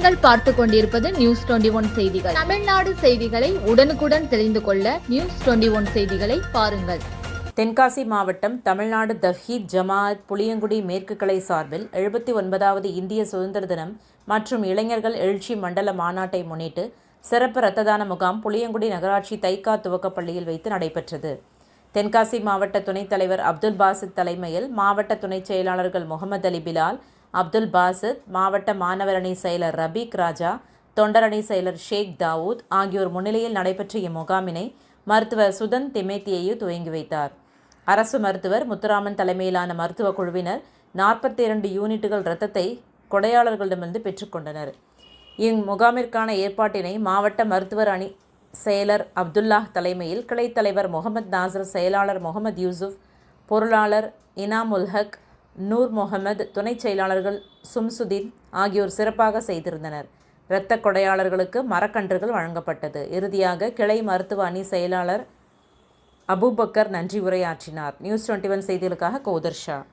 நீங்கள் பார்த்து கொண்டிருப்பது நியூஸ் டுவெண்டி ஒன் செய்திகள். தமிழ்நாடு செய்திகளை உடனுக்குடன் தெரிந்து கொள்ள நியூஸ் டுவெண்டி ஒன் செய்திகளை பாருங்கள். தென்காசி மாவட்டம் தமிழ்நாடு தஹீத் ஜமாஅத் புளியங்குடி மேற்கு கிளை சார்பில் எழுபத்தி ஒன்பதாவது இந்திய சுதந்திர தினம் மற்றும் இளைஞர்கள் எழுச்சி மண்டல மாநாட்டை முன்னிட்டு சிறப்பு இரத்த தான முகாம் புளியங்குடி நகராட்சி தைக்கா துவக்கப் பள்ளியில் வைத்து நடைபெற்றது. தென்காசி மாவட்ட துணைத் தலைவர் அப்துல் பாசித் தலைமையில் மாவட்ட துணைச் செயலாளர்கள் முகமது அலி பிலால் அப்துல் பாசித் மாவட்ட மாணவர் அணி செயலர் ரபீக் ராஜா தொண்டரணி செயலர் ஷேக் தாவூத் ஆகியோர் முன்னிலையில் நடைபெற்ற இம்முகாமினை மருத்துவர் சுதன் திமேத்தியையு துவங்கி வைத்தார். அரசு மருத்துவர் முத்துராமன் தலைமையிலான மருத்துவக் குழுவினர் நாற்பத்தி இரண்டு யூனிட்டுகள் இரத்தத்தை கொடையாளர்களிடமிருந்து பெற்றுக்கொண்டனர் இம்முகாமிற்கான ஏற்பாட்டினை மாவட்ட மருத்துவர் அணி செயலர் அப்துல்லாஹ் தலைமையில் கிளைத்தலைவர் முகமது நாசர் செயலாளர் முகமது யூசுப் பொருளாளர் இனாமுல் ஹக் நூர் முகமது துணைச் செயலாளர்கள் சும்சுதீன் ஆகியோர் சிறப்பாக செய்திருந்தனர். இரத்த கொடையாளர்களுக்கு மரக்கன்றுகள் வழங்கப்பட்டது. இறுதியாக கிளை மருத்துவ அணி செயலாளர் அபூபக்கர் நன்றி உரையாற்றினார். நியூஸ் டுவெண்ட்டி ஒன் செய்திகளுக்காக கோதர் ஷா.